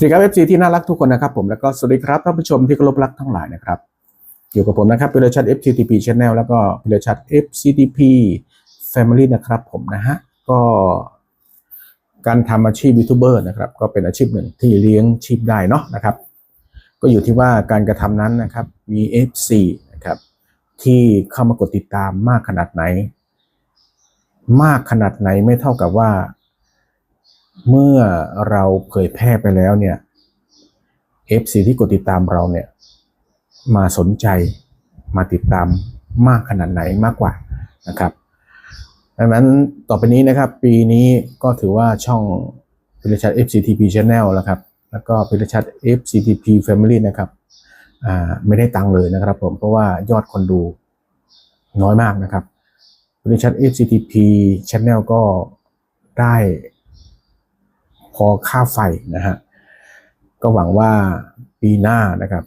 สวัสดีครับ FC ที่น่ารักทุกคนนะครับผมแล้วก็สวัสดีครับท่านผู้ชมที่เคารพรักทั้งหลายนะครับอยู่กับผมนะครับพิรชัด FCTP Channel แล้วก็พิรชัด FCTP Family นะครับผมนะฮะก็การทำอาชีพยูทูบเบอร์นะครับก็เป็นอาชีพหนึ่งที่เลี้ยงชีพได้เนาะนะครับ ก็อยู่ที่ว่าการกระทำนั้นนะครับมี FC นะครับที่เข้ามากดติดตามมากขนาดไหน มากขนาดไหนไม่เท่ากับว่า เมื่อเราเผยแพร่ไปแล้วเนี่ย FC ที่กดติดตามเราเนี่ย มาสนใจมาติดตามมากขนาดไหนมากกว่านะครับ ดังนั้นต่อไปนี้นะครับ ปีนี้ก็ถือว่าช่องพิรชัด FCTP Channel แล้วครับ แล้วก็พิรชัด FCTP Family นะครับอ่าไม่ได้ตังค์เลยนะครับผมเพราะว่ายอดคนดูน้อยมากนะครับพิรชัด FCTP Channel ก็ได้ พอค่าไฟนะฮะก็หวังว่าปีหน้านะครับ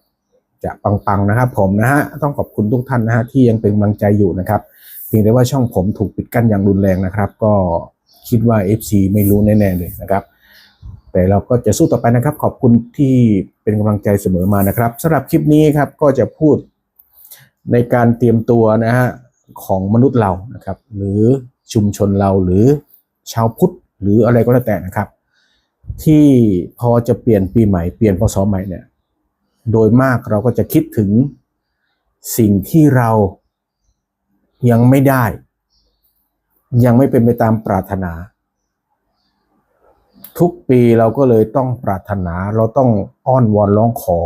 จะปังๆนะครับ ผมนะฮะต้องขอบคุณทุกท่านนะฮะที่ยังเป็นกำลังใจอยู่นะครับเพียงแต่ว่าช่องผมถูกปิดกั้นอย่างรุนแรงนะครับ ก็คิดว่า FC ไม่รู้แน่ๆเลยนะครับ แต่เราก็จะสู้ต่อไปนะครับ ขอบคุณที่เป็นกำลังใจเสมอมานะครับสำหรับคลิปนี้ครับก็จะพูดในการเตรียมตัวนะฮะของมนุษย์เรานะครับ หรือชุมชนเราหรือชาวพุทธหรืออะไรก็แล้วแต่นะครับ ที่พอจะเปลี่ยนปีใหม่ เปลี่ยนพศใหม่เนี่ย โดยมากเราก็จะคิดถึงสิ่งที่เรายังไม่ได้ ยังไม่เป็นไปตามปรารถนา ทุกปีเราก็เลยต้องปรารถนา เราต้องอ้อนวอนร้องขอ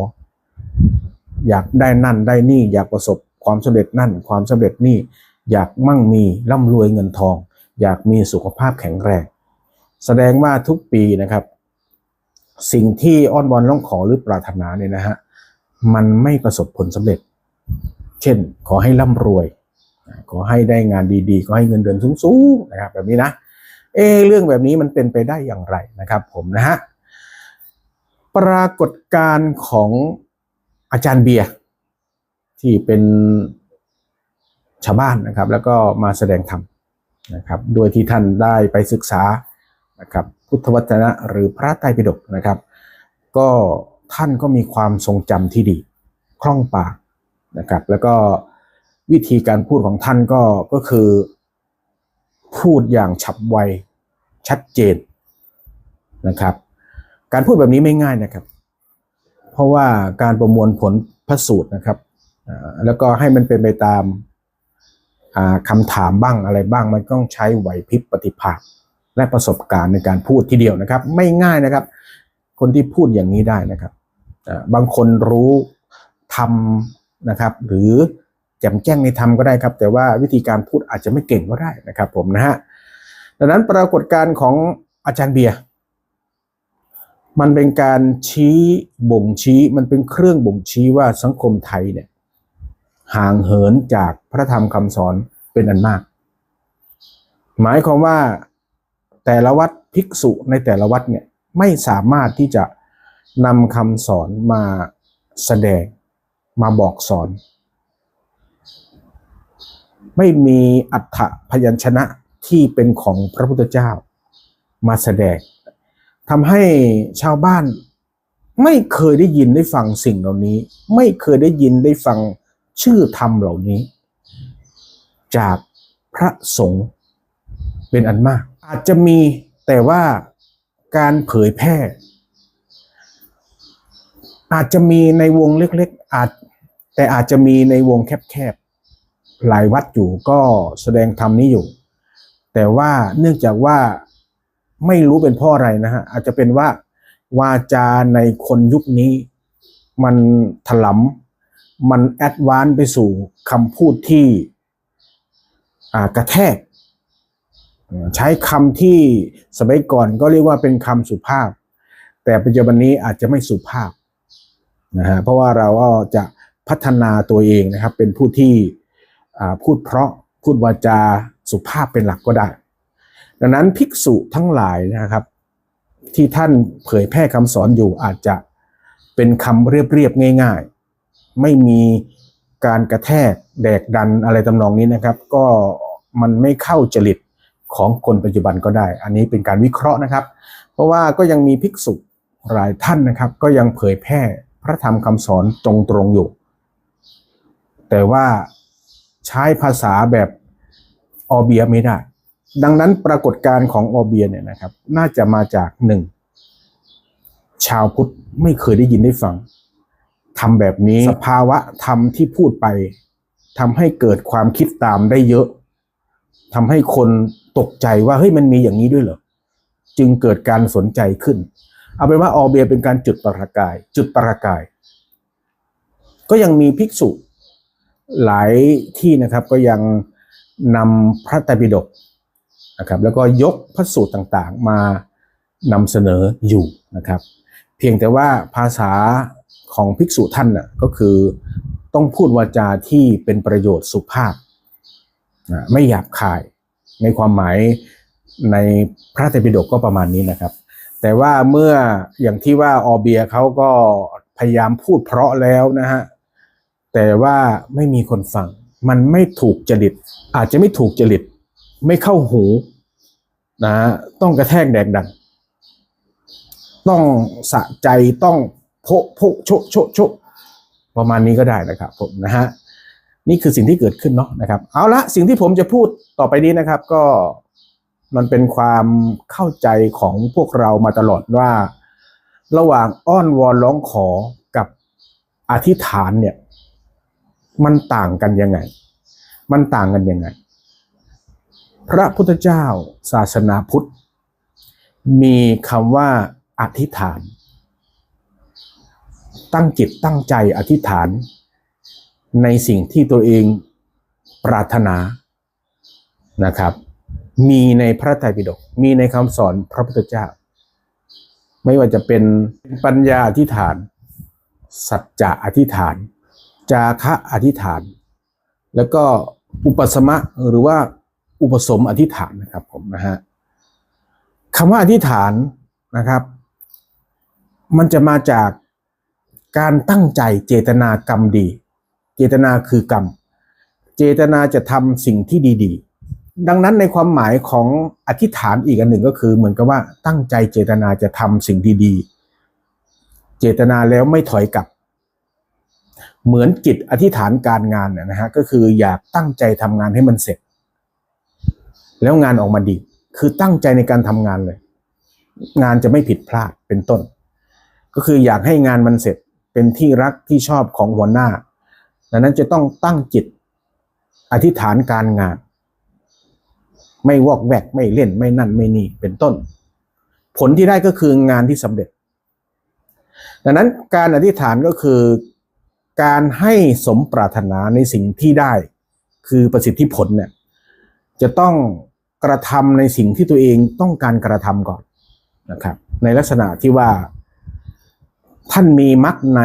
อยากได้นั่นได้นี่ อยากประสบความสำเร็จนั่น ความสำเร็จนี่ อยากมั่งมีร่ำรวยเงินทอง อยากมีสุขภาพแข็งแรง แสดงว่าทุกปีนะครับ สิ่งที่อ้อนวอนร้องขอหรือปรารถนาเนี่ยนะฮะมันไม่ประสบผลสำเร็จ เช่น ขอให้ร่ำรวย ขอให้ได้งานดีๆ ขอให้เงินเดือนสูงๆนะครับ แบบนี้นะ เอเรื่องแบบนี้มันเป็นไปได้อย่างไรนะครับ ผมนะฮะปรากฏการณ์ของอาจารย์เบียร์ที่เป็นชาวบ้านนะครับ แล้วก็มาแสดงธรรมนะครับ โดยที่ท่านได้ไปศึกษา นะครับพุทธวจนะหรือพระไตรปิฎกนะครับ ก็ท่านก็มีความทรงจำที่ดีคล่องปากนะครับ แล้วก็วิธีการพูดของท่านก็ก็คือพูดอย่างฉับไวชัดเจนนะครับ การพูดแบบนี้ไม่ง่ายนะครับ เพราะว่าการประมวลผลพระสูตรนะครับแล้วก็ให้มันเป็นไปตามอ่าคำถามบ้างอะไรบ้างมันต้องใช้ไหวพริบปฏิภาณ และประสบการณ์ในการพูดทีเดียวนะครับ ไม่ง่ายนะครับ คนที่พูดอย่างนี้ได้นะครับบางคนรู้ทำนะครับ หรือแจ่มแจ้งในธรรมก็ได้ครับ แต่ว่าวิธีการพูดอาจจะไม่เก่งก็ได้นะครับ ผมนะฮะดังนั้นปรากฏการณ์ของอาจารย์เบียร์มันเป็นการชี้บ่งชี้มันเป็นเครื่องบ่งชี้ว่าสังคมไทยเนี่ยห่างเหินจากพระธรรมคำสอนเป็นอันมาก หมายความว่า แต่ละวัดภิกษุในแต่ละวัดเนี่ยไม่สามารถที่จะนำคำสอนมาแสดงมาบอกสอน ไม่มีอัฏฐพยัญชนะที่เป็นของพระพุทธเจ้ามาแสดงทำให้ชาวบ้านไม่เคยได้ยินได้ฟังสิ่งเหล่านี้ ไม่เคยได้ยินได้ฟังชื่อธรรมเหล่านี้ จากพระสงฆ์เป็นอันมาก อาจจะมีแต่ว่าการเผยแพร่ อาจจะมีในวงเล็กๆอาจแต่อาจจะมีในวงแคบๆหลายวัดอยู่ก็แสดงธรรมนี้อยู่ แต่ว่าเนื่องจากว่าไม่รู้เป็นเพ่ออะไรนะฮะอาจจะเป็นว่าวาจาในคนยุคนี้ มันถลำมันแอดวานไปสู่คำพูดที่กระแทก ใช้คำที่สมัยก่อนก็เรียกว่าเป็นคำสุภาพ แต่ปัจจุบันนี้อาจจะไม่สุภาพนะฮะเพราะว่าเราก็จะพัฒนาตัวเองนะครับ เป็นผู้ที่พูดเพราะพูดวาจาสุภาพเป็นหลักก็ได้ ดังนั้นภิกษุทั้งหลายนะครับ ที่ท่านเผยแพร่คำสอนอยู่อาจจะเป็นคำเรียบๆง่าย ๆ ไม่มีการกระแทกแดกดันอะไรตำนองนี้นะครับ ก็มันไม่เข้าจริต ของคนปัจจุบันก็ได้ อันนี้เป็นการวิเคราะห์นะครับ เพราะว่าก็ยังมีภิกษุหลายท่านนะครับ ก็ยังเผยแพร่พระธรรมคำสอนตรงๆอยู่ แต่ว่าใช้ภาษาแบบออเบียไม่ได้ ดังนั้นปรากฏการณ์ของออเบียเนี่ยนะครับ น่าจะมาจากหนึ่งชาวพุทธไม่เคยได้ยินได้ฟังทำแบบนี้สภาวะธรรมที่พูดไปทำให้เกิดความคิดตามได้เยอะ ทำให้คนตกใจว่าเฮ้ยมันมีอย่างนี้ด้วยเหรอจึงเกิดการสนใจขึ้น เอาเป็นว่าออเบียเป็นการจุดประกาย จุดประกาย ก็ยังมีภิกษุหลายที่นะครับก็ยังนำพระไตรปิฎกนะครับแล้วก็ยกพระสูตรต่างๆมานำเสนออยู่นะครับ เพียงแต่ว่าภาษาของภิกษุท่านน่ะก็คือต้องพูดวาจาที่เป็นประโยชน์สุภาพ ไม่หยาบคาย ในความหมายในพระไตรปิฎกก็ประมาณนี้นะครับ แต่ว่าเมื่ออย่างที่ว่าออเบียเขาก็พยายามพูดเพราะแล้วนะฮะแต่ว่าไม่มีคนฟัง มันไม่ถูกจริต อาจจะไม่ถูกจริต ไม่เข้าหูนะฮะต้องกระแทกแดกดันต้องสะใจต้องโพะโพะโชะโชะโชะประมาณนี้ก็ได้นะครับผมนะฮะ นี่คือสิ่งที่เกิดขึ้นเนาะนะครับ เอาละสิ่งที่ผมจะพูดต่อไปนี้นะครับ ก็มันเป็นความเข้าใจของพวกเรามาตลอดว่า ระหว่างอ้อนวอนร้องขอกับอธิษฐานเนี่ย มันต่างกันยังไง มันต่างกันยังไง พระพุทธเจ้าศาสนาพุทธ มีคำว่าอธิษฐาน ตั้งจิตตั้งใจอธิษฐาน ในสิ่งที่ตัวเองปรารถนานะครับ มีในพระไตรปิฎกมีในคำสอนพระพุทธเจ้า ไม่ว่าจะเป็นปัญญาอธิษฐาน สัจจะอธิษฐาน จาคะอธิษฐาน แล้วก็อุปสมะหรือว่าอุปสมอธิษฐานนะครับผมนะฮะคำว่าอธิษฐานนะครับ มันจะมาจากการตั้งใจเจตนากรรมดี เจตนาคือกรรม เจตนาจะทำสิ่งที่ดี ๆ ดังนั้นในความหมายของอธิษฐานอีกอันหนึ่งก็คือ เหมือนกับว่าตั้งใจเจตนาจะทำสิ่งดี ๆ เจตนาแล้วไม่ถอยกลับ เหมือนจิตอธิษฐานการงานนะฮะก็คืออยากตั้งใจทำงานให้มันเสร็จ แล้วงานออกมาดี คือตั้งใจในการทำงานเลย งานจะไม่ผิดพลาดเป็นต้น ก็คืออยากให้งานมันเสร็จเป็นที่รักที่ชอบของหัวหน้า ดังนั้นจะต้องตั้งจิต อธิษฐานการงาน ไม่วอกแวกไม่เล่นไม่นั่นไม่นี่เป็นต้น ผลที่ได้ก็คืองานที่สำเร็จ ดังนั้นการอธิษฐานก็คือการให้สมปรารถนาในสิ่งที่ได้ คือประสิทธิผลเนี่ยจะต้องกระทำในสิ่งที่ตัวเองต้องการกระทำก่อนนะครับ ในลักษณะที่ว่า ท่านมีมรรคไหน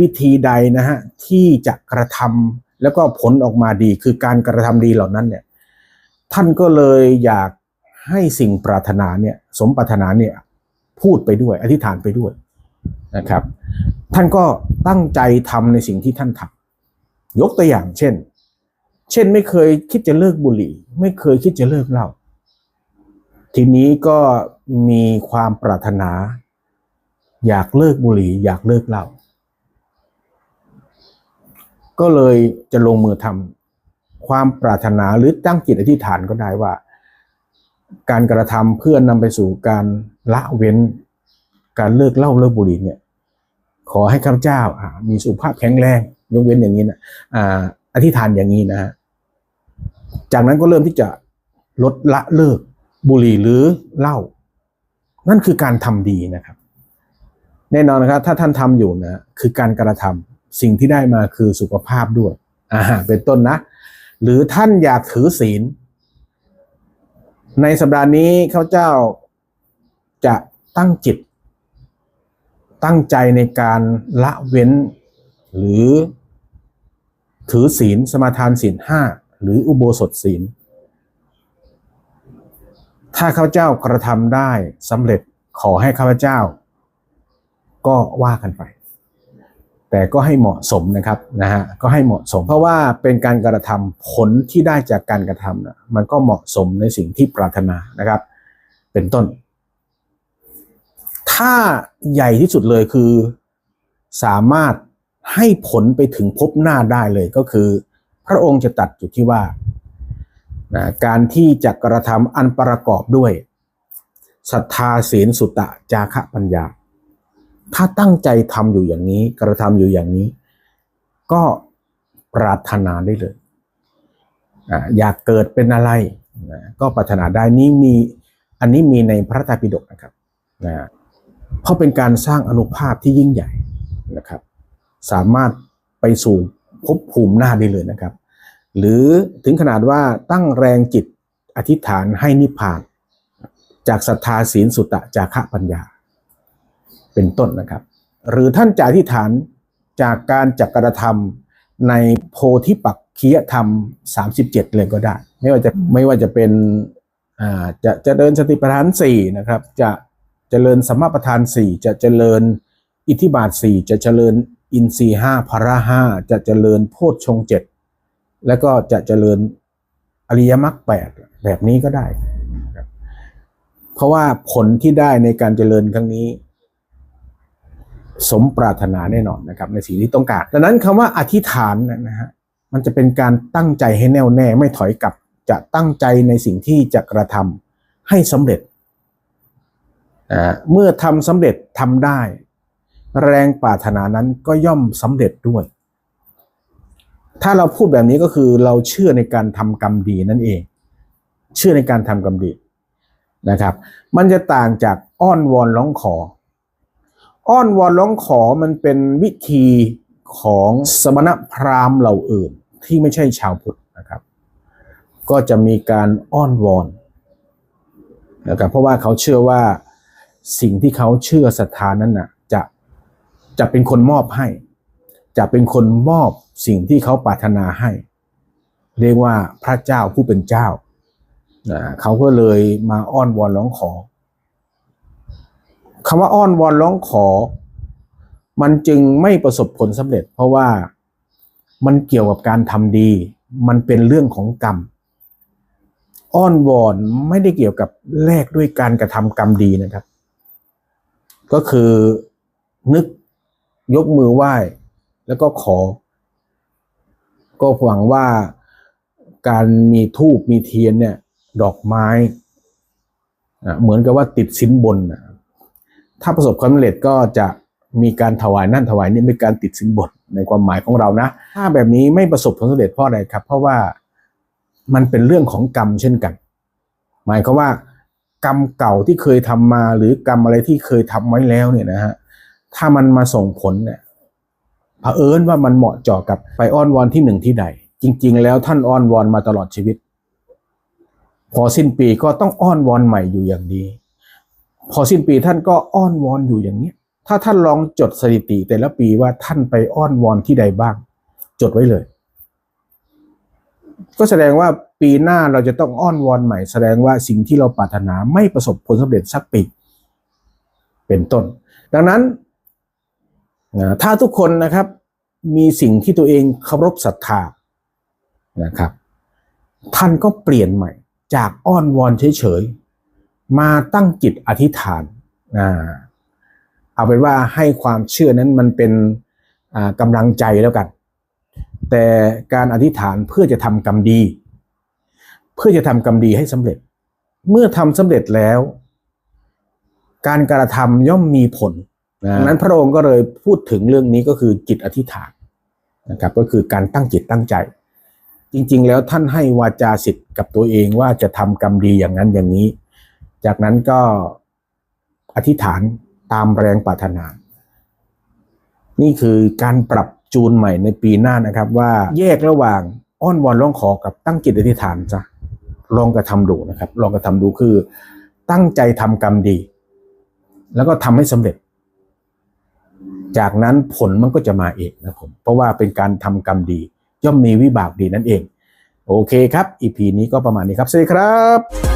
วิธีใดนะฮะที่จะกระทำแล้วก็ผลออกมาดีคือการกระทำดีเหล่านั้นเนี่ยท่านก็เลยอยากให้สิ่งปรารถนาเนี่ยสมปรารถนาเนี่ยพูดไปด้วย อธิษฐานไปด้วยนะครับ ท่านก็ตั้งใจทำในสิ่งที่ท่านทำยกตัวอย่างเช่น เช่นไม่เคยคิดจะเลิกบุหรี่ ไม่เคยคิดจะเลิกเหล้าทีนี้ก็มีความปรารถนา อยากเลิกบุหรี่ อยากเลิกเหล้าก็เลยจะลงมือทำความปรารถนาหรือตั้งจิตอธิษฐานก็ได้ว่า การกระทำเพื่อนนำไปสู่การละเว้น การเลิกเหล้าเลิกบุหรี่เนี่ย ขอให้ข้าพเจ้าอ่ามีสุขภาพแข็งแรง ยกเว้นอย่างนี้นะอ่าอธิษฐานอย่างนี้นะฮะจากนั้นก็เริ่มที่จะลดละเลิกบุหรี่หรือเหล้านั่นคือการทำดีนะครับ แน่นอนนะครับถ้าท่านทำอยู่นะคือการกระทำสิ่งที่ได้มาคือสุขภาพด้วยอ่าเป็นต้นนะ หรือท่านอยากถือศีล ในสัปดาห์นี้ข้าเจ้าจะตั้งจิต ตั้งใจในการละเว้น หรือถือศีลสมาทานศีลห้าหรืออุโบสถศีล ถ้าข้าเจ้ากระทำได้สำเร็จขอให้ข้าพเจ้า ก็ว่ากันไป แต่ก็ให้เหมาะสมนะครับนะฮะก็ให้เหมาะสม เพราะว่าเป็นการกระทำผลที่ได้จากการกระทำนะมันก็เหมาะสมในสิ่งที่ปรารถนานะครับ เป็นต้น ถ้าใหญ่ที่สุดเลยคือสามารถให้ผลไปถึงภพหน้าได้เลยก็คือ พระองค์จะตัดอยู่ที่ว่านะการที่จะกระทำอันประกอบด้วยศรัทธาศีลสุตะจาคะปัญญา ถ้าตั้งใจทำอยู่อย่างนี้ กระทำอยู่อย่างนี้ ก็ปรารถนาได้เลยอยากเกิดเป็นอะไรนะก็ปรารถนาได้นี่มีอันนี้มีในพระไตรปิฎกนะครับนะเพราะเป็นการสร้างอนุภาพที่ยิ่งใหญ่นะครับ สามารถไปสู่ภพภูมิหน้าได้เลยนะครับ หรือถึงขนาดว่าตั้งแรงจิตอธิษฐานให้นิพพาน จากศรัทธาศีลสุตะจาคะปัญญา เป็นต้นนะครับ หรือท่านจะอธิษฐานจากการจักกระทำในโพธิปักคียธรรม 37 เลยก็ได้ ไม่ว่าจะไม่ว่าจะเป็นจะจะเดินสติปัฏฐานสี่นะครับจะเจริญสมมาประธานสี่จะเจริญอิทธิบาทสี่จะเจริญอินทรีห้าพระห้าจะเจริญโพชฌงเจ็ดแล้วก็จะเจริญอริยมรรคแปดแบบนี้ก็ได้ เพราะว่าผลที่ได้ในการเจริญครั้งนี้ สมปรารถนาแน่นอนนะครับในสิ่งที่ต้องการ ดังนั้นคำว่าอธิษฐานนะฮะมันจะเป็นการตั้งใจให้แน่วแน่ไม่ถอยกลับ จะตั้งใจในสิ่งที่จะกระทำให้สำเร็จอ่าเมื่อทำสำเร็จทำได้ แรงปรารถนานั้นก็ย่อมสำเร็จด้วย ถ้าเราพูดแบบนี้ก็คือเราเชื่อในการทำกรรมดีนั่นเอง เชื่อในการทำกรรมดีนะครับ มันจะต่างจากอ้อนวอนร้องขอ อ้อนวอนร้องขอมันเป็นวิธีของสมณพราหมณ์เหล่าอื่น ที่ไม่ใช่ชาวพุทธนะครับ ก็จะมีการอ้อนวอนนะครับเพราะว่าเขาเชื่อว่าสิ่งที่เขาเชื่อศรัทธานั้นน่ะจะจะเป็นคนมอบให้ จะเป็นคนมอบสิ่งที่เขาปรารถนาให้ เรียกว่าพระเจ้าผู้เป็นเจ้านะเขาก็เลยมาอ้อนวอนร้องขอ คำว่าอ้อนวอนร้องขอ มันจึงไม่ประสบผลสำเร็จ เพราะว่ามันเกี่ยวกับการทำดี มันเป็นเรื่องของกรรม อ้อนวอนไม่ได้เกี่ยวกับแลกด้วยการกระทำกรรมดีนะครับ ก็คือนึกยกมือไหว้ แล้วก็ขอ ก็หวังว่าการมีทูบมีเทียนเนี่ย ดอกไม้เหมือนกับว่าติดสินบนนะ ถ้าประสบความสำเร็จก็จะมีการถวายนั่นถวายนี่มีการติดสินบนในความหมายของเรานะ ถ้าแบบนี้ไม่ประสบผลสำเร็จเพราะอะไรครับ เพราะว่ามันเป็นเรื่องของกรรมเช่นกัน หมายความว่า กรรมเก่าที่เคยทำมาหรือกรรมอะไรที่เคยทำไว้แล้วเนี่ยนะฮะถ้ามันมาส่งผลเนี่ยเผอิญว่ามันเหมาะเจาะกับไปอ้อนวอนที่หนึ่งที่ใด จริง ๆ แล้วท่านอ้อนวอนมาตลอดชีวิต พอสิ้นปีก็ต้องอ้อนวอนใหม่อยู่อย่างนี้ พอสิ้นปีท่านก็อ้อนวอนอยู่อย่างนี้ถ้าท่านลองจดสถิติ แต่ละปีว่าท่านไปอ้อนวอนที่ใดบ้าง จดไว้เลย ก็แสดงว่าปีหน้าเราจะต้องอ้อนวอนใหม่ แสดงว่าสิ่งที่เราปรารถนาไม่ประสบผลสำเร็จสักปี เป็นต้น ดังนั้นถ้าทุกคนนะครับ มีสิ่งที่ตัวเองเคารพศรัทธานะครับ ท่านก็เปลี่ยนใหม่ จากอ้อนวอนเฉย มาตั้งจิตอธิษฐานอ่าเอาเป็นว่าให้ความเชื่อนั้นมันเป็นอ่ากำลังใจแล้วกัน แต่การอธิษฐานเพื่อจะทำกรรมดี เพื่อจะทำกรรมดีให้สำเร็จ เมื่อทำสำเร็จแล้ว การกระทำย่อมมีผลนะดังนั้นพระองค์ก็เลยพูดถึงเรื่องนี้ก็คือจิตอธิษฐานนะครับก็คือการตั้งจิตตั้งใจ จริง ๆ แล้วท่านให้วาจาสิทธิ์กับตัวเองว่าจะทำกรรมดีอย่างนั้นอย่างนี้ จากนั้นก็อธิษฐานตามแรงปรารถนา นี่คือการปรับจูนใหม่ในปีหน้านะครับ ว่าแยกระหว่างอ้อนวอนร้องขอกับตั้งจิตอธิษฐานซะลองกระทำดูนะครับ ลองกระทำดูคือ ตั้งใจทำกรรมดี แล้วก็ทำให้สำเร็จ จากนั้นผลมันก็จะมาเองนะผมเพราะว่าเป็นการทำกรรมดี ย่อมมีวิบากดีนั่นเอง โอเคครับ EP นี้ก็ประมาณนี้ครับสวัสดีครับ